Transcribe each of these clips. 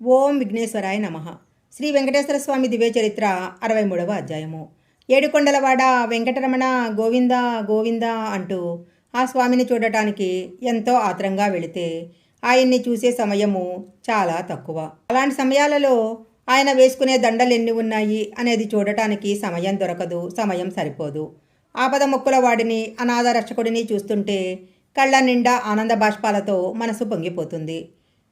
ఓం విఘ్నేశ్వరాయ నమ. శ్రీ వెంకటేశ్వర స్వామి దివ్య చరిత్ర అరవై మూడవ అధ్యాయము. ఏడుకొండలవాడ వెంకటరమణ గోవింద గోవింద అంటూ ఆ స్వామిని చూడటానికి ఎంతో ఆత్రంగా వెళితే ఆయన్ని చూసే సమయము చాలా తక్కువ. అలాంటి సమయాలలో ఆయన వేసుకునే దండలు ఎన్ని ఉన్నాయి అనేది చూడటానికి సమయం దొరకదు సమయం సరిపోదు. ఆపద మొక్కుల వాడిని అనాథ రక్షకుడిని చూస్తుంటే కళ్ళ నిండా ఆనంద బాష్పాలతో మనసు పొంగిపోతుంది.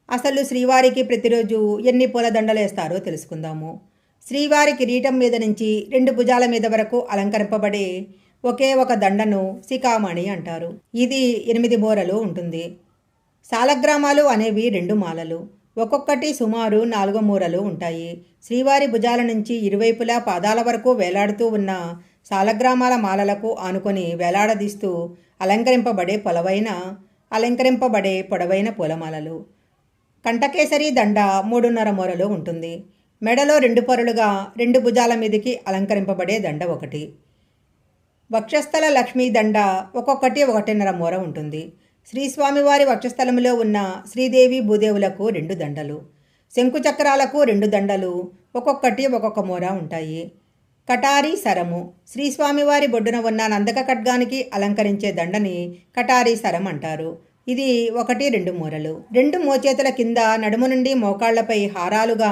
అసలు శ్రీవారికి ప్రతిరోజు ఎన్ని పూలదండలు వేస్తారో తెలుసుకుందాము. శ్రీవారి కిరీటం మీద నుంచి రెండు భుజాల మీద వరకు అలంకరింపబడే ఒకే ఒక దండను శిఖామణి అంటారు. ఇది ఎనిమిది బోరలు ఉంటుంది. సాలగ్రామాలు అనేవి రెండు మాలలు. ఒక్కొక్కటి సుమారు నాలుగు మూరలు ఉంటాయి. శ్రీవారి భుజాల నుంచి ఇరువైపులా పాదాల వరకు వేలాడుతూ ఉన్న సాలగ్రామాల మాలలకు ఆనుకొని వేలాడదీస్తూ అలంకరింపబడే పొలవైన అలంకరింపబడే పొడవైన పూలమాలలు. కంటకేసరి దండ మూడున్నర మూరలు ఉంటుంది. మెడలో రెండు పొరలుగా రెండు భుజాల మీదకి అలంకరింపబడే దండ ఒకటి. వక్షస్థల లక్ష్మీ దండ ఒక్కొక్కటి ఒకటిన్నర మూర ఉంటుంది. శ్రీ స్వామివారి వక్షస్థలంలో ఉన్న శ్రీదేవి భూదేవులకు రెండు దండలు. శంకుచక్రాలకు రెండు దండలు ఒక్కొక్కటి ఒక్కొక్క మూర ఉంటాయి. కటారి సరము. శ్రీ స్వామివారి బొడ్డున ఉన్న నందక ఖడ్గానికి అలంకరించే దండని కటారి సరం అంటారు. ఇది ఒకటి రెండు మూరలు. రెండు మోచేతుల కింద నడుము నుండి మోకాళ్ళపై హారాలుగా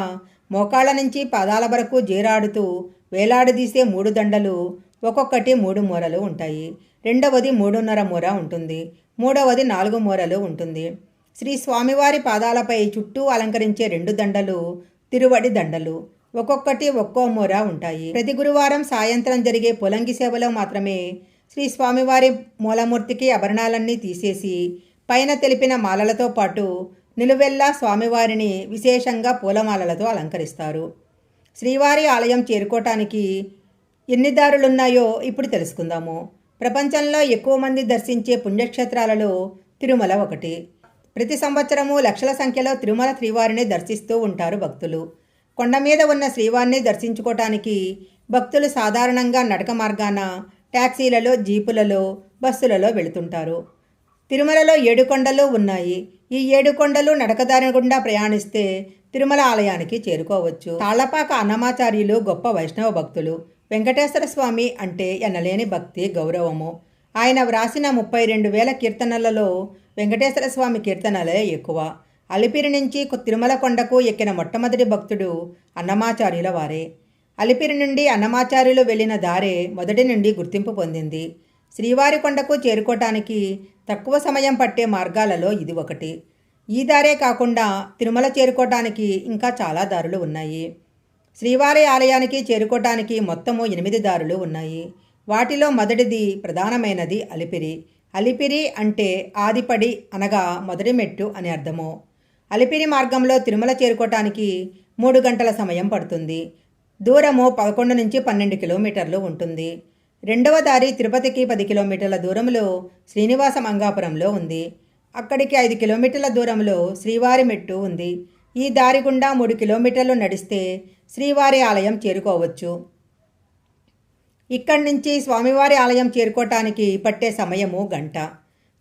మోకాళ్ళ నుంచి పాదాల వరకు జీరాడుతూ వేలాడదీసే మూడు దండలు ఒక్కొక్కటి మూడు మూరలు ఉంటాయి. రెండవది మూడున్నర మూర ఉంటుంది. మూడవది నాలుగు మూరలు ఉంటుంది. శ్రీ స్వామివారి పాదాలపై చుట్టూ అలంకరించే రెండు దండలు తిరువడి దండలు. ఒక్కొక్కటి ఒక్కో మూర ఉంటాయి. ప్రతి గురువారం సాయంత్రం జరిగే పొలంగి సేవలో మాత్రమే శ్రీ స్వామివారి మూలమూర్తికి ఆభరణాలన్నీ తీసేసి పైన తెలిపిన మాలలతో పాటు నిలువెల్లా స్వామివారిని విశేషంగా పూలమాలలతో అలంకరిస్తారు. శ్రీవారి ఆలయం చేరుకోవటానికి ఎన్ని దారులున్నాయో ఇప్పుడు తెలుసుకుందాము. ప్రపంచంలో ఎక్కువ మంది దర్శించే పుణ్యక్షేత్రాలలో తిరుమల ఒకటి. ప్రతి సంవత్సరము లక్షల సంఖ్యలో తిరుమల శ్రీవారిని దర్శిస్తూ ఉంటారు భక్తులు. కొండ మీద ఉన్న శ్రీవారిని దర్శించుకోవటానికి భక్తులు సాధారణంగా నడక మార్గాన ట్యాక్సీలలో జీపులలో బస్సులలో వెళుతుంటారు. తిరుమలలో ఏడు కొండలు ఉన్నాయి. ఈ ఏడు కొండలు నడకదారి గుండా ప్రయాణిస్తే తిరుమల ఆలయానికి చేరుకోవచ్చు. తాళ్ళపాక అన్నమాచార్యులు గొప్ప వైష్ణవ భక్తులు. వెంకటేశ్వర స్వామి అంటే ఎనలేని భక్తి గౌరవము. ఆయన వ్రాసిన ముప్పై రెండు వేల కీర్తనలలో వెంకటేశ్వర స్వామి కీర్తనలే ఎక్కువ. అలిపిరి నుంచి తిరుమల కొండకు ఎక్కిన మొట్టమొదటి భక్తుడు అన్నమాచార్యుల వారే. అలిపిరి నుండి అన్నమాచార్యులు వెళ్ళిన దారే మొదటి నుండి గుర్తింపు పొందింది. శ్రీవారి కొండకు చేరుకోవటానికి తక్కువ సమయం పట్టే మార్గాలలో ఇది ఒకటి. ఈ దారే కాకుండా తిరుమల చేరుకోవటానికి ఇంకా చాలా దారులు ఉన్నాయి. శ్రీవారి ఆలయానికి చేరుకోవటానికి మొత్తము ఎనిమిది దారులు ఉన్నాయి. వాటిలో మొదటిది ప్రధానమైనది అలిపిరి. అలిపిరి అంటే ఆదిపడి అనగా మొదటి మెట్టు అని అర్థము. అలిపిరి మార్గంలో తిరుమల చేరుకోవటానికి మూడు గంటల సమయం పడుతుంది. దూరము పదకొండు నుంచి పన్నెండు కిలోమీటర్లు ఉంటుంది. రెండవ దారి తిరుపతికి పది కిలోమీటర్ల దూరంలో శ్రీనివాస మంగాపురంలో ఉంది. అక్కడికి ఐదు కిలోమీటర్ల దూరంలో శ్రీవారి మెట్టు ఉంది. ఈ దారి గుండా మూడు కిలోమీటర్లు నడిస్తే శ్రీవారి ఆలయం చేరుకోవచ్చు. ఇక్కడి నుంచి స్వామివారి ఆలయం చేరుకోవటానికి పట్టే సమయము గంట.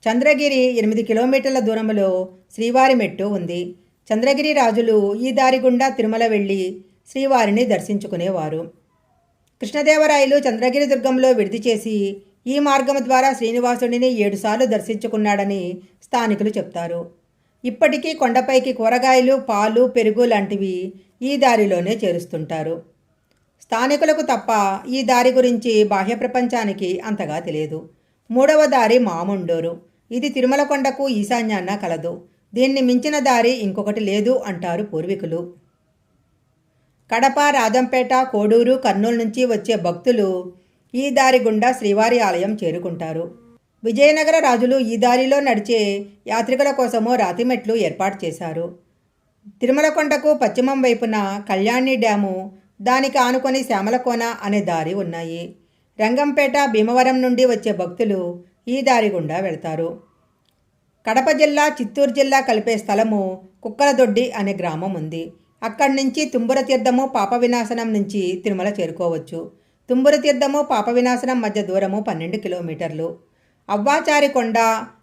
చంద్రగిరి ఎనిమిది కిలోమీటర్ల దూరంలో శ్రీవారి మెట్టు ఉంది. చంద్రగిరి రాజులు ఈ దారి గుండా తిరుమల వెళ్ళి శ్రీవారిని దర్శించుకునేవారు. కృష్ణదేవరాయలు చంద్రగిరి దుర్గంలో విడిది చేసి ఈ మార్గం ద్వారా శ్రీనివాసుడిని ఏడుసార్లు దర్శించుకున్నాడని స్థానికులు చెప్తారు. ఇప్పటికీ కొండపైకి కూరగాయలు పాలు పెరుగు లాంటివి ఈ దారిలోనే చేరుస్తుంటారు. స్థానికులకు తప్ప ఈ దారి గురించి బాహ్య ప్రపంచానికి అంతగా తెలియదు. మూడవ దారి మాముండూరు. ఇది తిరుమల కొండకు ఈశాన్యాన్న కలదు. దీన్ని మించిన దారి ఇంకొకటి లేదు అంటారు పూర్వీకులు. కడప రాజంపేట కోడూరు కర్నూలు నుంచి వచ్చే భక్తులు ఈ దారి గుండా శ్రీవారి ఆలయం చేరుకుంటారు. విజయనగర రాజులు ఈ దారిలో నడిచే యాత్రికుల కోసము రాతిమెట్లు ఏర్పాటు చేశారు. తిరుమల కొండకు పశ్చిమం వైపున కళ్యాణి డ్యాము దానికి ఆనుకొని శ్యామలకోన అనే దారి ఉన్నాయి. రంగంపేట భీమవరం నుండి వచ్చే భక్తులు ఈ దారి గుండా వెళ్తారు. కడప జిల్లా చిత్తూరు జిల్లా కలిపే స్థలము కుక్కలదొడ్డి అనే గ్రామం ఉంది. అక్కడి నుంచి తుంబుర తీర్థము పాప వినాశనం నుంచి తిరుమల చేరుకోవచ్చు. తుంబుర తీర్థము పాప వినాశనం మధ్య దూరము పన్నెండు కిలోమీటర్లు. అవ్వాచారి కొండ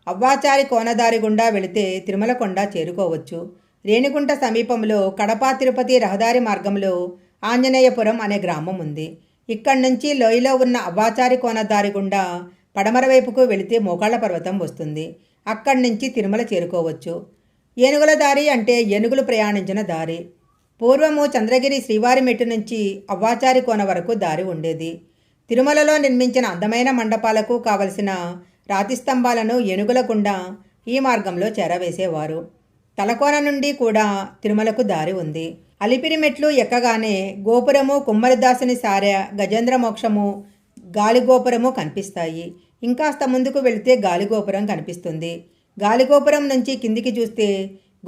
అవ్వాచారి కోనదారి గుండా వెళితే తిరుమల కొండ చేరుకోవచ్చు. రేణిగుంట సమీపంలో కడప తిరుపతి రహదారి మార్గంలో ఆంజనేయపురం అనే గ్రామం ఉంది. ఇక్కడి నుంచి లోయలో ఉన్న అవ్వాచారి కోనదారి గుండా పడమర వైపుకు వెళితే మోకాళ్ళ పర్వతం వస్తుంది. అక్కడి నుంచి తిరుమల చేరుకోవచ్చు. ఏనుగుల దారి అంటే ఏనుగులు ప్రయాణించిన దారి. పూర్వము చంద్రగిరి శ్రీవారి మెట్టు నుంచి అవ్వాచారి కోన వరకు దారి ఉండేది. తిరుమలలో నిర్మించిన అందమైన మండపాలకు కావలసిన రాతి స్తంభాలను ఏనుగులకుండా ఈ మార్గంలో చేరవేసేవారు. తలకోన నుండి కూడా తిరుమలకు దారి ఉంది. అలిపిరి మెట్లు ఎక్కగానే గోపురము కుమ్మరిదాసుని సారె గజేంద్ర మోక్షము గాలిగోపురము కనిపిస్తాయి. ఇంకాస్త ముందుకు వెళితే గాలిగోపురం కనిపిస్తుంది. గాలిగోపురం నుంచి కిందికి చూస్తే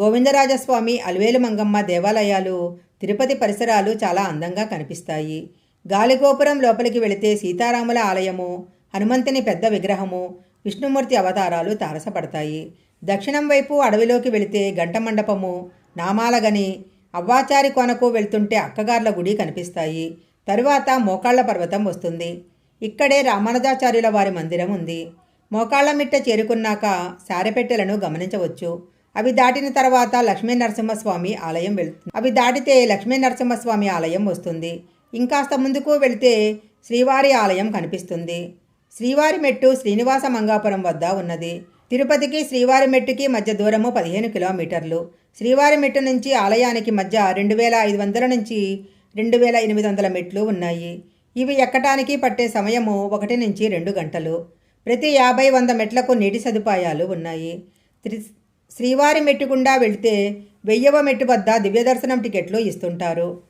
గోవిందరాజస్వామి అలివేలు మంగమ్మ దేవాలయాలు తిరుపతి పరిసరాలు చాలా అందంగా కనిపిస్తాయి. గాలిగోపురం లోపలికి వెళితే సీతారాముల ఆలయము హనుమంతుని పెద్ద విగ్రహము విష్ణుమూర్తి అవతారాలు తారసపడతాయి. దక్షిణం వైపు అడవిలోకి వెళితే గంట మండపము నామాలగని అవ్వాచారి కొనకు వెళ్తుంటే అక్కగార్ల గుడి కనిపిస్తాయి. తరువాత మోకాళ్ళ పర్వతం వస్తుంది. ఇక్కడే రామానుజాచార్యుల వారి మందిరం ఉంది. మోకాళ్ళ మిట్ట చేరుకున్నాక సారెపెట్టెలను గమనించవచ్చు. అవి దాటిన తర్వాత లక్ష్మీ నరసింహస్వామి ఆలయం వెళుతుంది అవి దాటితే లక్ష్మీ నరసింహస్వామి ఆలయం వస్తుంది. ఇంకాస్త ముందుకు వెళితే శ్రీవారి ఆలయం కనిపిస్తుంది. శ్రీవారి మెట్టు శ్రీనివాస మంగాపురం వద్ద ఉన్నది. తిరుపతికి శ్రీవారి మెట్టుకి మధ్య దూరము పదిహేను కిలోమీటర్లు. శ్రీవారి మెట్టు నుంచి ఆలయానికి మధ్య రెండు వేల ఐదు వందల నుంచి రెండు వేల ఎనిమిది వందల మెట్లు ఉన్నాయి. ఇవి ఎక్కటానికి పట్టే సమయము ఒకటి నుంచి రెండు గంటలు. ప్రతి యాభై వంద మెట్లకు నీటి సదుపాయాలు ఉన్నాయి. త్రి- శ్రీవారి మెట్టు గుండా వెళితే వెయ్యవ మెట్టు వద్ద దివ్యదర్శనం టికెట్లు ఇస్తుంటారు.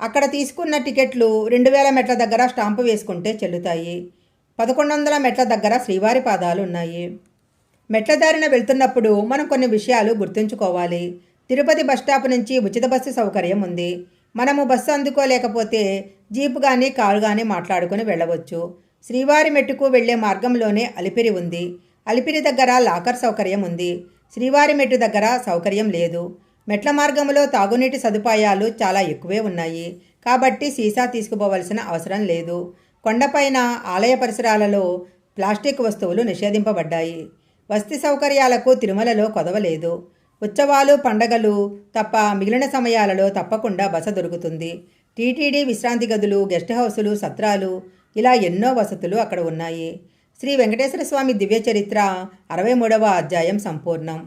అక్కడ తీసుకున్న టికెట్లు రెండు వేల మెట్ల దగ్గర స్టాంపు వేసుకుంటే చెల్లుతాయి. పదకొండు వందల మెట్ల దగ్గర శ్రీవారి పాదాలు ఉన్నాయి. మెట్ల దారిన వెళ్తున్నప్పుడు మనం కొన్ని విషయాలు గుర్తుంచుకోవాలి. తిరుపతి బస్టాప్ నుంచి ఉచిత బస్సు సౌకర్యం ఉంది. మనము బస్సు అందుకోలేకపోతే జీప్ కానీ కారు కానీ మాట్లాడుకుని వెళ్ళవచ్చు. శ్రీవారి మెట్టుకు వెళ్ళే మార్గంలోనే అలిపిరి ఉంది. అలిపిరి దగ్గర లాకర్ సౌకర్యం ఉంది. శ్రీవారి మెట్టు దగ్గర సౌకర్యం లేదు. మెట్ల మార్గంలో తాగునీటి సదుపాయాలు చాలా ఎక్కువే ఉన్నాయి. కాబట్టి సీసా తీసుకుపోవలసిన అవసరం లేదు. కొండపైన ఆలయ పరిసరాలలో ప్లాస్టిక్ వస్తువులు నిషేధింపబడ్డాయి. వసతి సౌకర్యాలకు తిరుమలలో కొదవలేదు ఉత్సవాలు పండగలు తప్ప మిగిలిన సమయాలలో తప్పకుండా బస దొరుకుతుంది. టీటీడీ విశ్రాంతి గదులు గెస్ట్ హౌసులు సత్రాలు ఇలా ఎన్నో వసతులు అక్కడ ఉన్నాయి. శ్రీ వెంకటేశ్వర స్వామి దివ్య చరిత్ర అరవై మూడవ అధ్యాయం సంపూర్ణం.